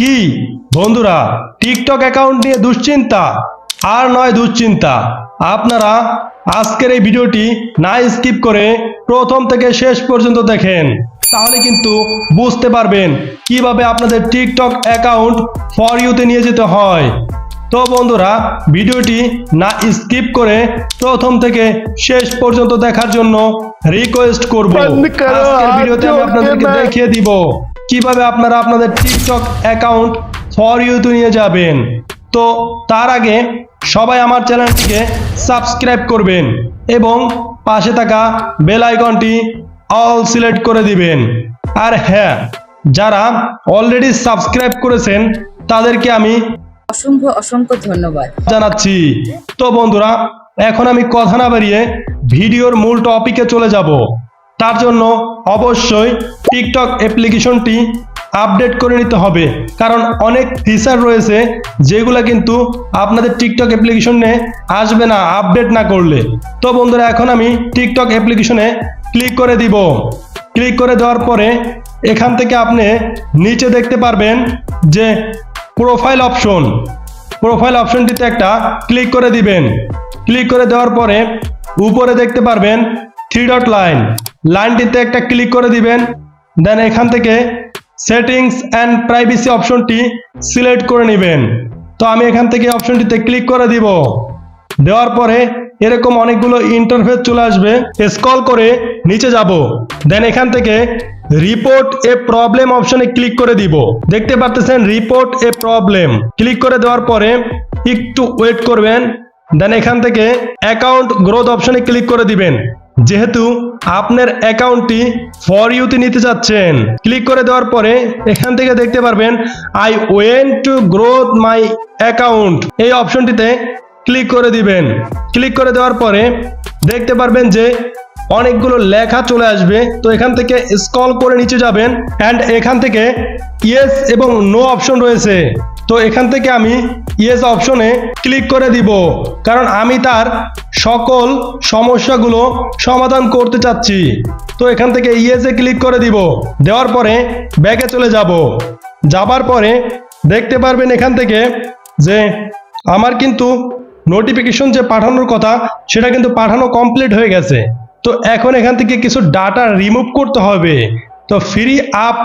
কি? বন্ধুরা TikTok account নিয়ে দুশ্চিন্তা আর নয় দুশ্চিন্তা। আপনারা আজকের এই ভিডিওটি না স্কিপ করে প্রথম থেকে শেষ পর্যন্ত দেখেন। তাহলে কিন্তু বুঝতে পারবেন কীভাবে আপনাদের টিকটক অ্যাকাউন্ট ফর ইউতে নিয়ে যেতে হয়। তো বন্ধুরা ভিডিওটি না স্কিপ করে প্রথম থেকে শেষ পর্যন্ত দেখার জন্য রিকোয়েস্ট করব। আজকের ভিডিওতে আমি আপনাদেরকে দেখিয়ে দিব। কীভাবে আপনারা আপনাদের টিকটক অ্যাকাউন্ট ফর ইউতে নিয়ে যাবেন? তো তার আগে সবাই আমার চ্যানেলটিকে সাবস্ক্রাইব করবেন এবং পাশে থাকা বেল আইকনটি অল সিলেক্ট করে দিবেন। আর হ্যাঁ যারা অলরেডি সাবস্ক্রাইব করেছেন তাদেরকে আমি অসংখ্য অসংখ্য ধন্যবাদ। জানাচ্ছি। তো বন্ধুরা এখন আমি কথা না বাড়িয়ে ভিডিওর মূল টপিকে চলে যাব। তার জন্য অবশ্যই টিকটক অ্যাপ্লিকেশনটি আপডেট করে নিতে হবে। কারণ অনেক ফিচার রয়েছে যেগুলো কিন্তু আপনাদের টিকটক অ্যাপ্লিকেশনে আসবে না, আপডেট না করলে। তো বন্ধুরা, এখন আমি টিকটক অ্যাপ্লিকেশনে ক্লিক করে দিব। ক্লিক করে দেওয়ার পরে এখান থেকে আপনি নিচে দেখতে পারবেন যে প্রোফাইল অপশন প্রোফাইল অপশনটিতে একটা ক্লিক করে দিবেন। ক্লিক করে দেওয়ার পরে উপরে দেখতে পারবেন থ্রি ডট লাইন লাইনটিতে একটা ক্লিক করে দিবেন। দেন এখান থেকে সেটিংস অ্যান্ড প্রাইভেসি অপশনটি সিলেক্ট করে নেবেন। তো আমি এখান থেকে অপশনটিতে ক্লিক করে দিব। দেওয়ার পরে এরকম অনেকগুলো ইন্টারফেস চলে আসবে। স্কল করে নিচে যাব। দেন এখান থেকে রিপোর্ট এ প্রবলেম অপশনে ক্লিক করে দিব। দেখতে পাচ্ছেন রিপোর্ট এ প্রবলেম ক্লিক করে দেওয়ার পরে একটু ওয়েট করবেন। দেন এখান থেকে অ্যাকাউন্ট গ্রোথ অপশনে ক্লিক করে দিবেন। যেহেতু আপনার অ্যাকাউন্টটি ফর ইউতে নিতে চাচ্ছেন, ক্লিক করে দেওয়ার পরে এখান থেকে দেখতে পারবেন, I want to growth my account. এই অপশনটিতে ক্লিক করে দিবেন। ক্লিক করে দেওয়ার পরে দেখতে পারবেন যে অনেকগুলো লেখা চলে আসবে। তো এখান থেকে স্ক্রল করে নিচে যাবেন অ্যান্ড এখান থেকে ইয়েস এবং নো অপশন রয়েছে। তো এখান থেকে আমি ইয়েস অপশনে ক্লিক করে দিব। কারণ আমি তার সকল সমস্যাগুলো সমাধান করতে চাচ্ছি। তো এখান থেকে ইয়েসে ক্লিক করে দিব। দেওয়ার পরে ব্যাকে চলে যাব। যাবার পরে দেখতে পারবেন এখান থেকে যে আমার কিন্তু নোটিফিকেশন যে পাঠানোর কথা, সেটা কিন্তু পাঠানো কমপ্লিট হয়ে গেছে। তো এখন এখান থেকে কিছু ডাটা রিমুভ করতে হবে। তো ফ্রি আপ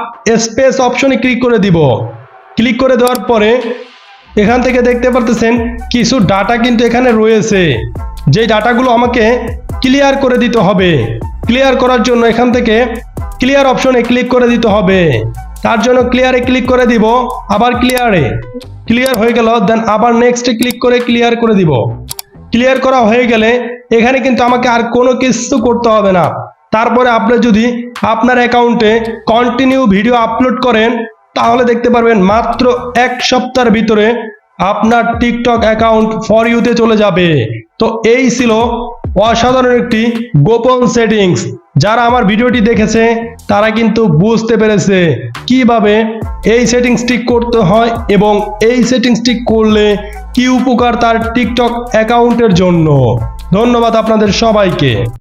স্পেস অপশনে ক্লিক করে দিব। ক্লিক করে দেওয়ার পরে এখান থেকে দেখতে পারতেছেন, কিছু ডাটা কিন্তু এখানে রয়েছে। যে ডাটাগুলো আমাকে ক্লিয়ার করে দিতে হবে। ক্লিয়ার করার জন্য এখান থেকে ক্লিয়ার অপশনে ক্লিক করে দিতে হবে। তার জন্য ক্লিয়ারে ক্লিক করে দিব, আবার ক্লিয়ারে ক্লিয়ার হয়ে গেল দেন আবার নেক্সটে ক্লিক করে ক্লিয়ার করে দিব। ক্লিয়ার করা হয়ে গেলে এখানে কিন্তু আমাকে আর কোনো কিছু করতে হবে না। তারপরে আপনি যদি আপনার অ্যাকাউন্টে কন্টিনিউ ভিডিও আপলোড করেন, তাহলে দেখতে পারবেন মাত্র এক সপ্তাহের ভিতরে আপনার টিকটক অ্যাকাউন্ট ফর ইউতে চলে যাবে। তো এই ছিল অসাধারণ একটি গোপন সেটিংস যারা আমার ভিডিওটি দেখেছে, তারা কিন্তু বুঝতে পেরেছে কীভাবে এই সেটিংসটি করতে হয় এবং এই সেটিংসটি করলে কি উপকার তার টিকটক অ্যাকাউন্টের জন্য। ধন্যবাদ আপনাদের সবাইকে।